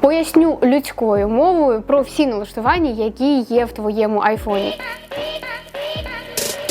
Поясню людською мовою про всі налаштування, які є в твоєму айфоні.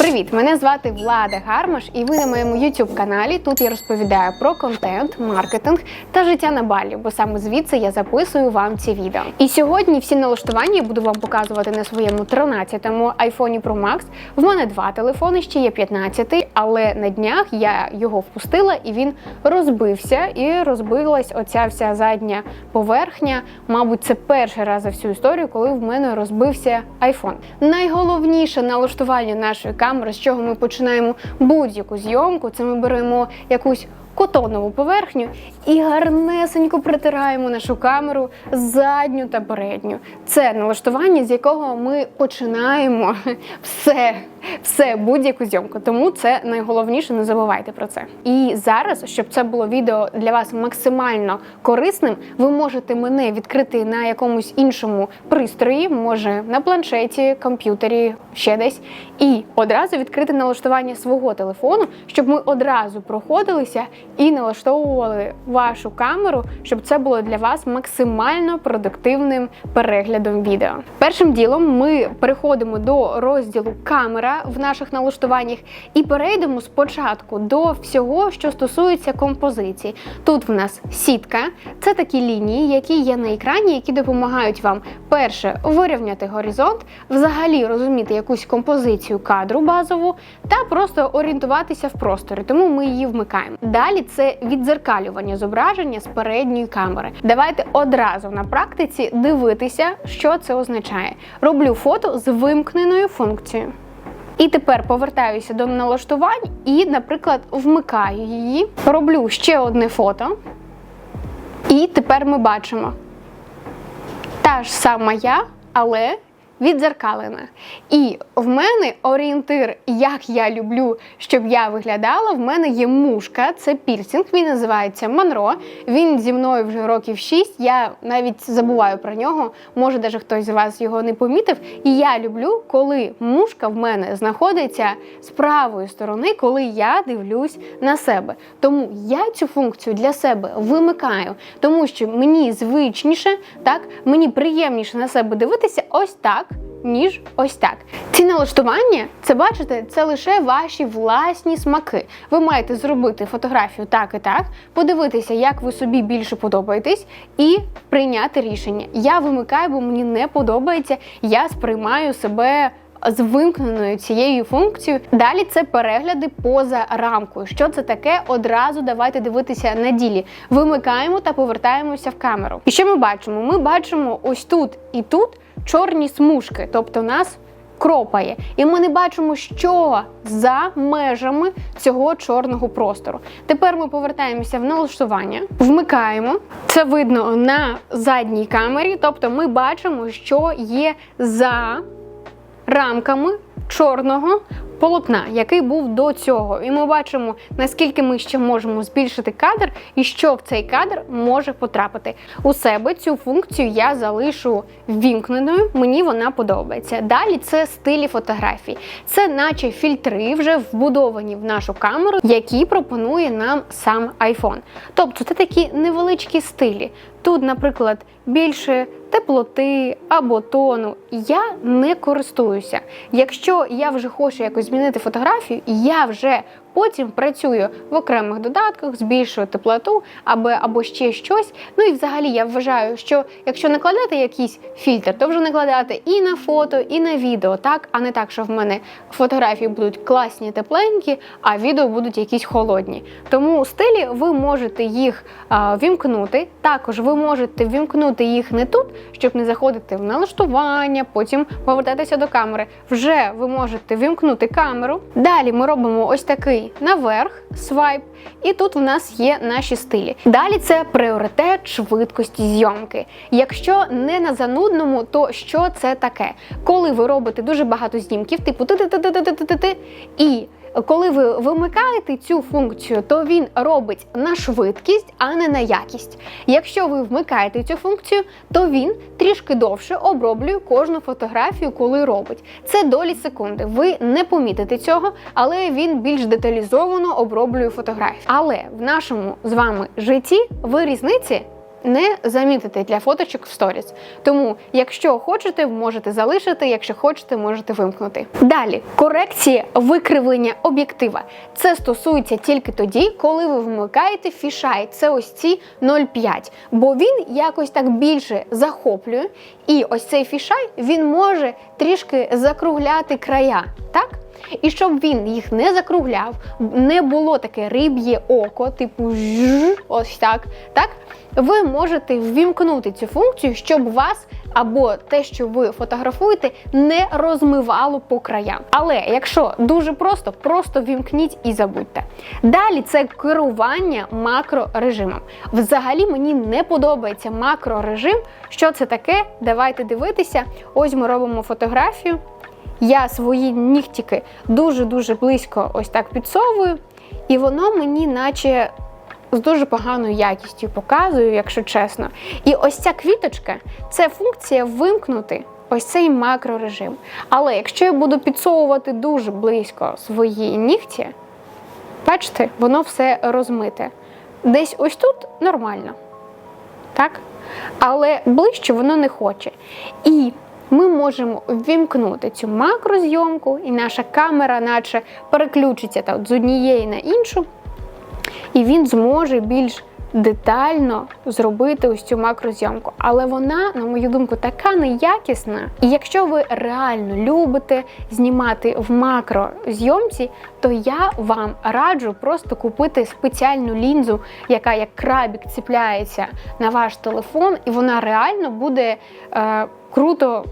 Привіт! Мене звати Влада Гармаш, і ви на моєму youtube каналі. Тут я розповідаю про контент, маркетинг та життя на балі, бо саме звідси я записую вам ці відео. І сьогодні всі налаштування я буду вам показувати на своєму 13-му iPhone Pro Max. В мене два телефони, ще є 15-й, але на днях я його впустила і він розбився. І розбилась оця вся задня поверхня. Мабуть, це перший раз за всю історію, коли в мене розбився iPhone. Найголовніше налаштування нашої камери, з чого ми починаємо будь-яку зйомку, це ми беремо якусь котонову поверхню і гарнесенько притираємо нашу камеру задню та передню. Це налаштування, з якого ми починаємо все, все будь-яку зйомку. Тому це найголовніше, не забувайте про це. І зараз, щоб це було відео для вас максимально корисним, ви можете мене відкрити на якомусь іншому пристрої, може на планшеті, комп'ютері, ще десь, і одразу відкрити налаштування свого телефону, щоб ми одразу проходилися і налаштовували вашу камеру, щоб це було для вас максимально продуктивним переглядом відео. Першим ділом ми переходимо до розділу камера в наших налаштуваннях і перейдемо спочатку до всього, що стосується композиції. Тут в нас сітка, це такі лінії, які є на екрані, які допомагають вам перше вирівняти горизонт, взагалі розуміти якусь композицію кадру базову та просто орієнтуватися в просторі. Тому ми її вмикаємо. Далі це віддзеркалювання зображення з передньої камери. Давайте одразу на практиці дивитися, що це означає. Роблю фото з вимкненою функцією. І тепер повертаюся до налаштувань і, наприклад, вмикаю її. Роблю ще одне фото. І тепер ми бачимо та ж сама я, але віддзеркалена. І в мене орієнтир, як я люблю, щоб я виглядала. В мене є мушка, це пірсінг. Він називається Монро. Він зі мною вже років 6. Я навіть забуваю про нього. Може, навіть хтось з вас його не помітив. І я люблю, коли мушка в мене знаходиться з правої сторони, коли я дивлюсь на себе. Тому я цю функцію для себе вимикаю, тому що мені звичніше, так мені приємніше на себе дивитися ось так ніж ось так. Ці налаштування, це бачите, це лише ваші власні смаки. Ви маєте зробити фотографію так і так, подивитися, як ви собі більше подобаєтесь, і прийняти рішення. Я вимикаю, бо мені не подобається. Я сприймаю себе. З вимкненою цією функцією. Далі це перегляди поза рамкою. Що це таке? Одразу давайте дивитися на ділі. Вимикаємо та повертаємося в камеру. І що ми бачимо? Ми бачимо ось тут і тут чорні смужки, тобто нас кропає. І ми не бачимо, що за межами цього чорного простору. Тепер ми повертаємося в налаштування, вмикаємо. Це видно на задній камері, тобто ми бачимо, що є за рамками чорного полотна, який був до цього. І ми бачимо, наскільки ми ще можемо збільшити кадр і що в цей кадр може потрапити. У себе цю функцію я залишу ввімкненою, мені вона подобається. Далі це стилі фотографій. Це наче фільтри, вже вбудовані в нашу камеру, які пропонує нам сам iPhone. Тобто це такі невеличкі стилі. Тут, наприклад, більше теплоти або тону. Я не користуюся. Якщо я вже хочу якось змінити фотографію, я вже потім працюю в окремих додатках, збільшую теплоту або, або ще щось. Ну і взагалі я вважаю, що якщо накладати якийсь фільтр, то вже накладати і на фото, і на відео, так, а не так, що в мене фотографії будуть класні, тепленькі, а відео будуть якісь холодні. Тому стилі ви можете їх а, вімкнути. Також ви можете вімкнути їх не тут, щоб не заходити в налаштування, потім повертатися до камери. Вже ви можете вімкнути камеру. Далі ми робимо ось такий наверх, свайп, і тут в нас є наші стилі. Далі це пріоритет швидкості зйомки. Якщо не на занудному, то що це таке? Коли ви робите дуже багато знімків, типу ти-ти-ти-ти-ти-ти-ти, і коли ви вимикаєте цю функцію, то він робить на швидкість, а не на якість. Якщо ви вмикаєте цю функцію, то він трішки довше оброблює кожну фотографію, коли робить. Це долі секунди. Ви не помітите цього, але він більш деталізовано оброблює фотографію. Але в нашому з вами житті ви різниці не замітити для фоточок в сторіс. Тому, якщо хочете, можете залишити, якщо хочете, можете вимкнути. Далі корекція викривлення об'єктива. Це стосується тільки тоді, коли ви вмикаєте фішай. Це ось ці 0,5. Бо він якось так більше захоплює. І ось цей фішай він може трішки закругляти края. Так? І щоб він їх не закругляв, не було таке риб'є око, типу жж, ось так. так? Ви можете ввімкнути цю функцію, щоб вас або те, що ви фотографуєте, не розмивало по краям. Але якщо дуже просто, просто вімкніть і забудьте. Далі це керування макрорежимом. Взагалі мені не подобається макрорежим. Що це таке? Давайте дивитися. Ось ми робимо фотографію. Я свої нігтіки дуже-дуже близько ось так підсовую, і воно мені, наче з дуже поганою якістю показую, якщо чесно. І ось ця квіточка це функція вимкнути ось цей макрорежим. Але якщо я буду підсовувати дуже близько свої нігті, бачите, воно все розмите. Десь ось тут нормально. Так? Але ближче воно не хоче. І ми можемо ввімкнути цю макрозйомку, і наша камера, наче переключиться та, з однієї на іншу, і він зможе більш детально зробити ось цю макрозйомку. Але вона, на мою думку, така неякісна. І якщо ви реально любите знімати в макрозйомці, то я вам раджу просто купити спеціальну лінзу, яка як крабік ціпляється на ваш телефон, і вона реально буде. Е, Круто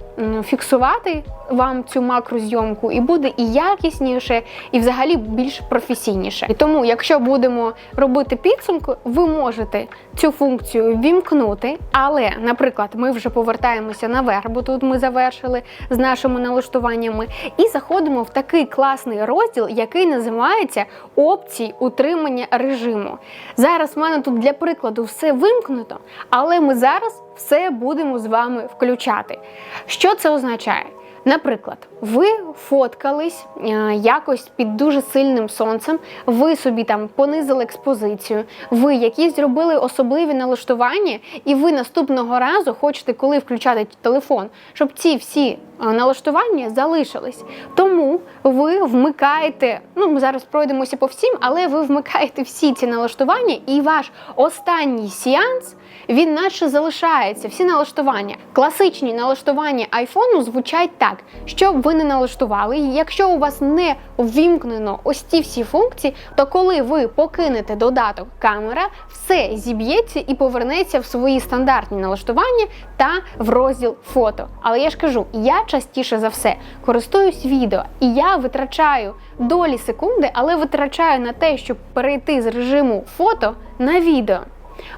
фіксувати вам цю макрозйомку, і буде і якісніше, і взагалі більш професійніше. І тому, якщо будемо робити підсумку, ви можете цю функцію вімкнути. Але, наприклад, ми вже повертаємося наверх, бо тут ми завершили з нашими налаштуваннями, і заходимо в такий класний розділ, який називається опції утримання режиму. Зараз в мене тут для прикладу все вимкнуто, але ми зараз все будемо з вами включати. Що це означає? Наприклад, ви фоткались е, якось під дуже сильним сонцем, ви собі там понизили експозицію, ви якісь зробили особливі налаштування, і ви наступного разу хочете, коли включати телефон, щоб ці всі налаштування залишились. Тому ви вмикаєте, ну ми зараз пройдемося по всім, але ви вмикаєте всі ці налаштування, і ваш останній сеанс він наче залишається. Всі налаштування. Класичні налаштування айфону звучать так, щоб ви не налаштували. Якщо у вас не ввімкнено ось ці всі функції, то коли ви покинете додаток камера, все зіб'ється і повернеться в свої стандартні налаштування та в розділ фото. Але я ж кажу, я частіше за все користуюсь відео, і я витрачаю долі секунди, але витрачаю на те, щоб перейти з режиму фото на відео.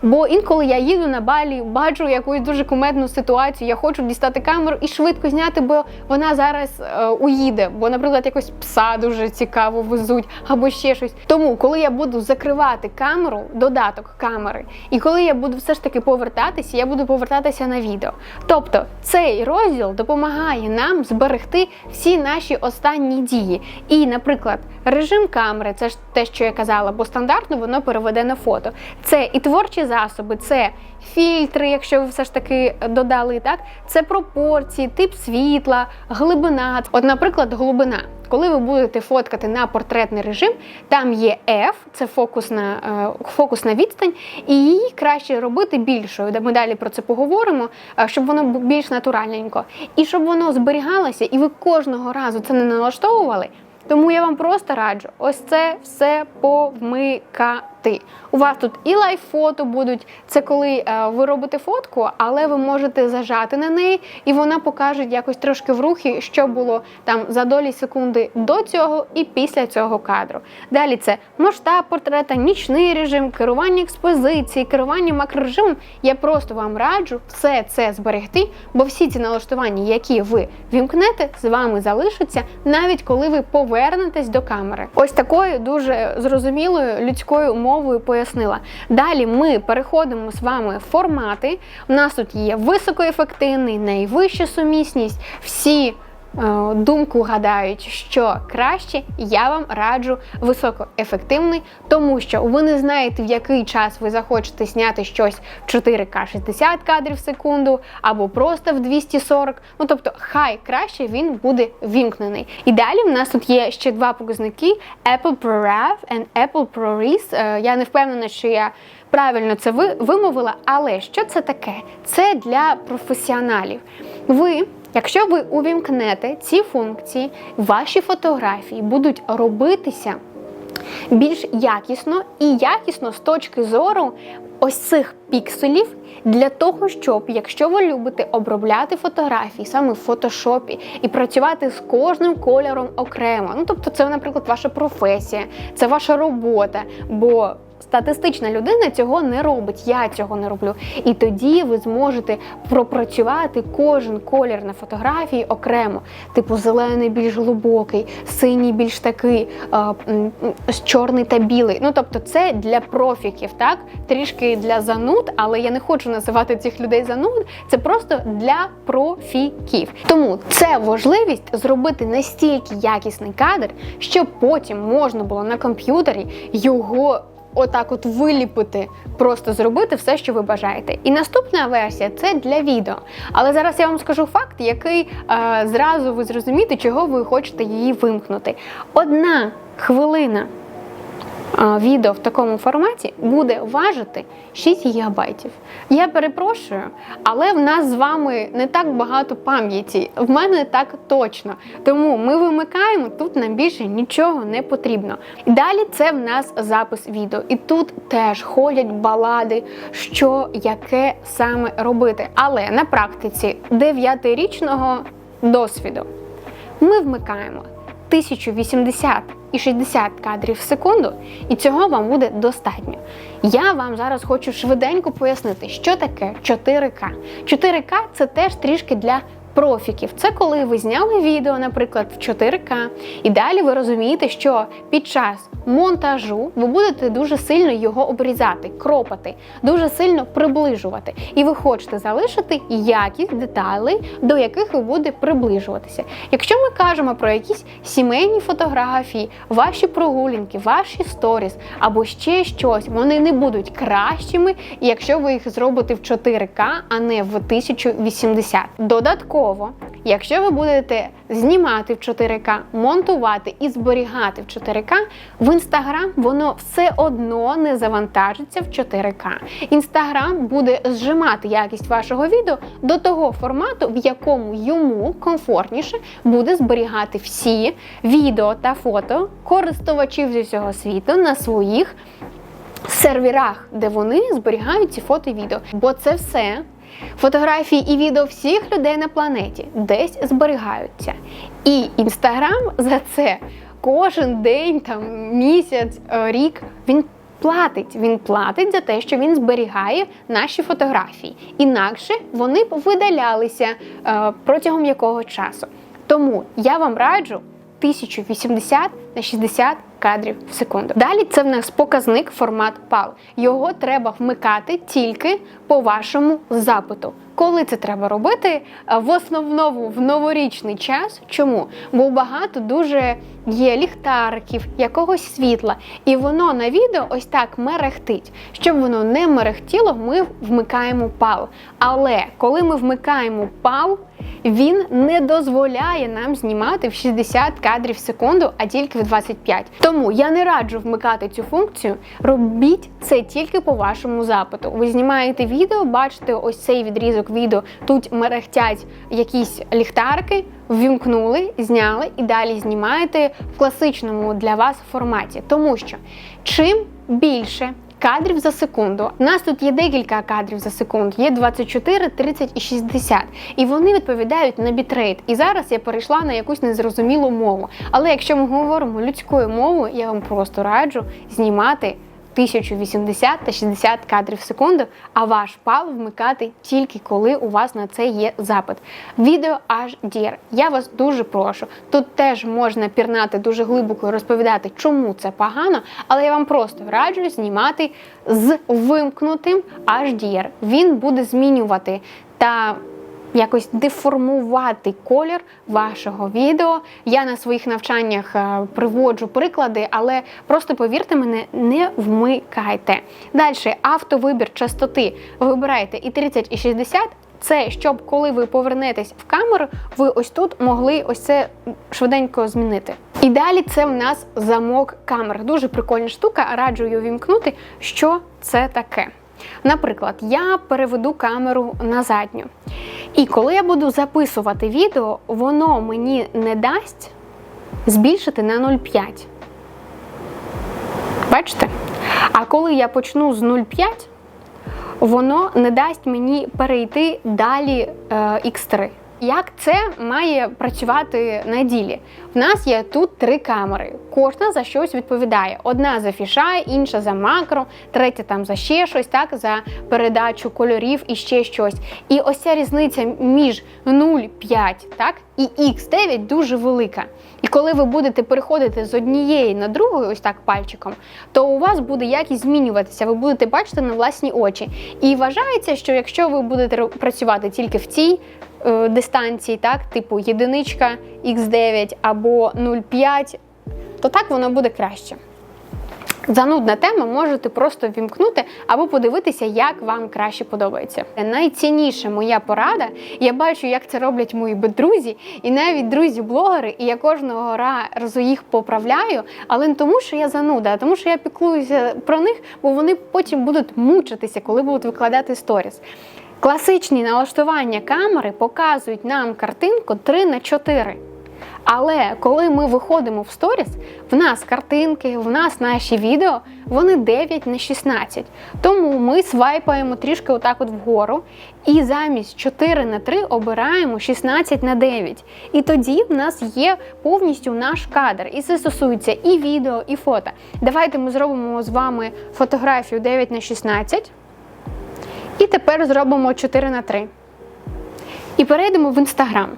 Бо інколи я їду на балі, бачу якусь дуже кумедну ситуацію, я хочу дістати камеру і швидко зняти, бо вона зараз е, уїде. Бо, наприклад, якось пса дуже цікаво везуть або ще щось. Тому, коли я буду закривати камеру, додаток камери, і коли я буду все ж таки повертатися, я буду повертатися на відео. Тобто цей розділ допомагає нам зберегти всі наші останні дії. І, наприклад, режим камери, це ж те, що я казала, бо стандартно воно переведе на фото. Це і творчі творчі засоби, це фільтри, якщо ви все ж таки додали, так це пропорції, тип світла, глибина. От, наприклад, глибина. Коли ви будете фоткати на портретний режим, там є F, це фокусна е, фокусна відстань, і її краще робити більшою. Ми далі про це поговоримо, е, щоб воно було більш натуральненько. І щоб воно зберігалося, і ви кожного разу це не налаштовували. Тому я вам просто раджу ось це все повмикати. У вас тут і лайф-фото будуть. Це коли е, ви робите фотку, але ви можете зажати на неї, і вона покаже якось трошки в рухі, що було там за долі секунди до цього і після цього кадру. Далі це масштаб портрета, нічний режим, керування експозиції, керування макрорежимом. Я просто вам раджу все це зберегти, бо всі ці налаштування, які ви вімкнете, з вами залишаться, навіть коли ви повернетесь до камери. Ось такою дуже зрозумілою людською мовою пояснила. Далі ми переходимо з вами в формати. У нас тут є високоефективний, найвища сумісність, всі думку гадають, що краще, я вам раджу високоефективний, тому що ви не знаєте, в який час ви захочете зняти щось в 4К 60 кадрів в секунду, або просто в 240. Ну тобто, хай краще він буде вімкнений. І далі в нас тут є ще два показники: Apple ProRAV and Apple ProRes. Е, Я не впевнена, що я правильно це ви- вимовила, але що це таке? Це для професіоналів. Ви, якщо ви увімкнете ці функції, ваші фотографії будуть робитися більш якісно і якісно з точки зору ось цих пікселів для того, щоб, якщо ви любите обробляти фотографії саме в фотошопі і працювати з кожним кольором окремо, ну тобто, це, наприклад, ваша професія, це ваша робота, бо Статистична людина цього не робить, я цього не роблю. І тоді ви зможете пропрацювати кожен колір на фотографії окремо. Типу зелений більш глибокий, синій більш такий, чорний та білий. Ну тобто, це для профіків, так трішки для зануд, але я не хочу називати цих людей зануд. Це просто для профіків. Тому це важливість зробити настільки якісний кадр, щоб потім можна було на комп'ютері його отак от виліпити, просто зробити все, що ви бажаєте. І наступна версія це для відео. Але зараз я вам скажу факт, який е, зразу ви зрозумієте, чого ви хочете її вимкнути. Одна хвилина відео в такому форматі буде важити 6 гігабайтів. Я перепрошую, але в нас з вами не так багато пам'яті. В мене так точно. Тому ми вимикаємо, тут нам більше нічого не потрібно. Далі це в нас запис відео. І тут теж ходять балади, що яке саме робити. Але на практиці 9-річного досвіду ми вмикаємо 1080 і 60 кадрів в секунду, і цього вам буде достатньо. Я вам зараз хочу швиденько пояснити, що таке 4К. 4К це теж трішки для профіків. Це коли ви зняли відео, наприклад, в 4К, і далі ви розумієте, що під час монтажу ви будете дуже сильно його обрізати, кропати, дуже сильно приближувати. І ви хочете залишити якість деталей, до яких ви будете приближуватися. Якщо ми кажемо про якісь сімейні фотографії, ваші прогулянки, ваші сторіс або ще щось, вони не будуть кращими, якщо ви їх зробите в 4К, а не в 1080. Додатково, якщо ви будете знімати в 4К, монтувати і зберігати в 4К, в Інстаграм воно все одно не завантажиться в 4К. Інстаграм буде зжимати якість вашого відео до того формату, в якому йому комфортніше буде зберігати всі відео та фото користувачів зі всього світу на своїх серверах, де вони зберігають ці фото і відео. Бо це все. Фотографії і відео всіх людей на планеті десь зберігаються. І інстаграм за це кожен день, там місяць, е, рік він платить. Він платить за те, що він зберігає наші фотографії. Інакше вони б видалялися е, протягом якого часу. Тому я вам раджу 1080 на 60 кадрів в секунду. Далі це в нас показник формат PAL. Його треба вмикати тільки по вашому запиту. Коли це треба робити? Е, В основному в новорічний час. Чому? Бо багато дуже є ліхтариків, якогось світла, і воно на відео ось так мерехтить. Щоб воно не мерехтіло, ми вмикаємо PAL. Але коли ми вмикаємо PAL, він не дозволяє нам знімати в 60 кадрів в секунду, а тільки в 25. Тому я не раджу вмикати цю функцію. Робіть це тільки по вашому запиту. Ви знімаєте відео, бачите ось цей відрізок відео. Тут мерехтять якісь ліхтарки. Ввімкнули, зняли і далі знімаєте в класичному для вас форматі. Тому що чим більше кадрів за секунду. У нас тут є декілька кадрів за секунду, є 24, 30 і 60. І вони відповідають на бітрейт. І зараз я перейшла на якусь незрозумілу мову. Але якщо ми говоримо людською мовою, я вам просто раджу знімати 1080 та 60 кадрів в секунду, а ваш пал вмикати тільки коли у вас на це є запит. Відео HDR. Я вас дуже прошу. Тут теж можна пірнати дуже глибоко і розповідати, чому це погано, але я вам просто раджу знімати з вимкнутим HDR. Він буде змінювати та якось деформувати колір вашого відео. Я на своїх навчаннях е, приводжу приклади, але просто повірте мене, не вмикайте. Далі автовибір частоти. Вибирайте і 30, і 60. Це щоб коли ви повернетесь в камеру, ви ось тут могли ось це швиденько змінити. І далі це в нас замок камер. Дуже прикольна штука, раджу її увімкнути. Що це таке? Наприклад, я переведу камеру на задню. І коли я буду записувати відео, воно мені не дасть збільшити на 0,5. Бачите? А коли я почну з 0,5, воно не дасть мені перейти далі е, X3. Як це має працювати на ділі? В нас є тут три камери. Кожна за щось відповідає. Одна за фішай, інша за макро, третя там за ще щось, так за передачу кольорів і ще щось. І ось ця різниця між 0,5 так і X9 дуже велика. І коли ви будете переходити з однієї на другу, ось так пальчиком, то у вас буде якість змінюватися. Ви будете бачити на власні очі. І вважається, що якщо ви будете працювати тільки в цій е, дистанції, так, типу єдиничка X9 або 0,5, то так воно буде краще. Занудна тема можете просто вімкнути або подивитися, як вам краще подобається. Найцінніша моя порада. Я бачу, як це роблять мої друзі, і навіть друзі-блогери, і я кожного разу їх поправляю, але не тому, що я зануда, а тому, що я піклуюся про них, бо вони потім будуть мучитися, коли будуть викладати сторіс. Класичні налаштування камери показують нам картинку 3 на 4. Але коли ми виходимо в сторіс, в нас картинки, в нас наші відео, вони 9 на 16. Тому ми свайпаємо трішки отак от вгору. І замість 4 на 3 обираємо 16 на 9. І тоді в нас є повністю наш кадр. І це стосується і відео, і фото. Давайте ми зробимо з вами фотографію 9 на 16. І тепер зробимо 4 на 3. І перейдемо в інстаграм.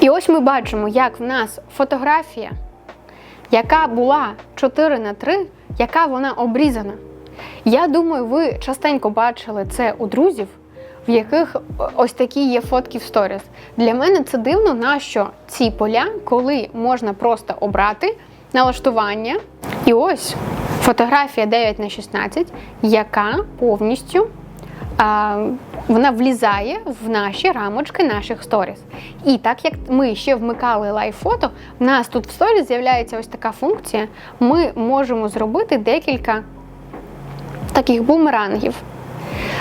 І ось ми бачимо, як в нас фотографія, яка була 4 на 3, яка вона обрізана. Я думаю, ви частенько бачили це у друзів, в яких ось такі є фотки в сторіс. Для мене це дивно, на що ці поля, коли можна просто обрати налаштування. І ось фотографія 9 на 16, яка повністю вона влізає в наші рамочки наших сторіс. І так як ми ще вмикали лайв-фото, в нас тут в сторіс з'являється ось така функція. Ми можемо зробити декілька таких бумерангів.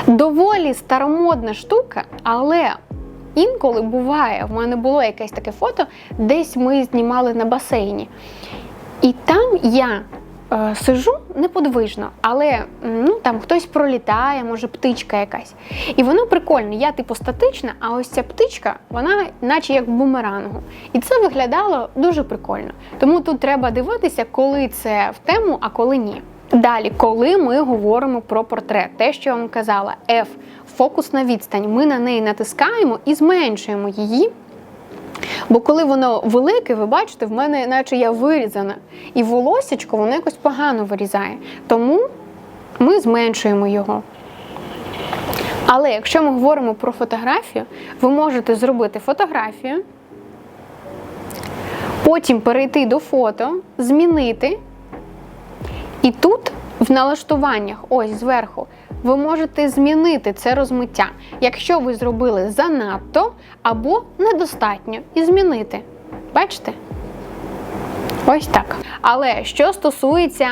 Доволі старомодна штука, але інколи буває, в мене було якесь таке фото, десь ми знімали на басейні. І там я сижу неподвижно, але ну там хтось пролітає, може птичка якась. І воно прикольне. Я типу статична, а ось ця птичка, вона наче як бумерангу. І це виглядало дуже прикольно. Тому тут треба дивитися, коли це в тему, а коли ні. Далі, коли ми говоримо про портрет, те, що я вам казала, F, фокусна відстань, ми на неї натискаємо і зменшуємо її. Бо коли воно велике, ви бачите, в мене наче я вирізана. І волосечко воно якось погано вирізає. Тому ми зменшуємо його. Але якщо ми говоримо про фотографію, ви можете зробити фотографію, потім перейти до фото, змінити. І тут в налаштуваннях, ось зверху, ви можете змінити це розмиття, якщо ви зробили занадто або недостатньо, і змінити. Бачите? Ось так. Але що стосується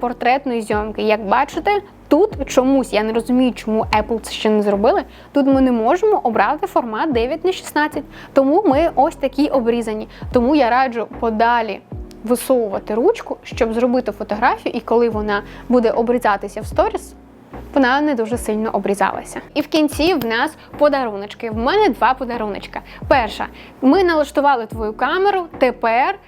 портретної зйомки, як бачите, тут чомусь я не розумію, чому Apple це ще не зробили. Тут ми не можемо обрати формат 9 на 16. Тому ми ось такі обрізані. Тому я раджу подалі висовувати ручку, щоб зробити фотографію, і коли вона буде обрізатися в сторіс, вона не дуже сильно обрізалася. І в кінці в нас подаруночки. В мене два подаруночка. Перша, ми налаштували твою камеру, тепер.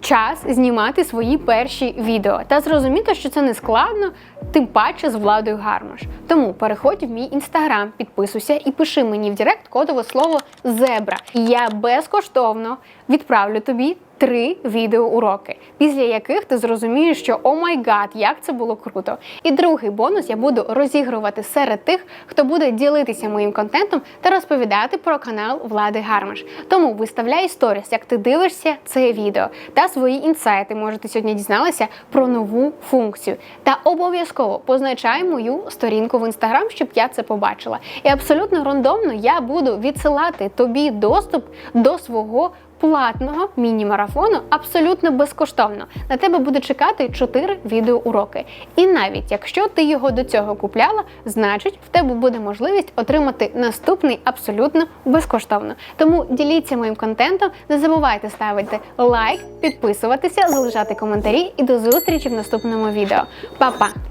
Час знімати свої перші відео та зрозуміти, що це не складно. тим паче з владою Гармаш. Тому переходь в мій інстаграм, підписуйся і пиши мені в Директ кодове слово зебра. І я безкоштовно відправлю тобі три відеоуроки, після яких ти зрозумієш, що о май гад, як це було круто. І другий бонус я буду розігрувати серед тих, хто буде ділитися моїм контентом та розповідати про канал Влади Гармаш. Тому виставляй сторіс, як ти дивишся це відео, та свої інсайти. Може, ти сьогодні дізналася про нову функцію. Та обов'язково позначай мою сторінку в інстаграм, щоб я це побачила. І абсолютно рандомно я буду відсилати тобі доступ до свого платного міні-марафону абсолютно безкоштовно. На тебе буде чекати 4 відеоуроки. І навіть якщо ти його до цього купляла, значить в тебе буде можливість отримати наступний абсолютно безкоштовно. Тому діліться моїм контентом, не забувайте ставити лайк, підписуватися, залишати коментарі і до зустрічі в наступному відео. Па-па!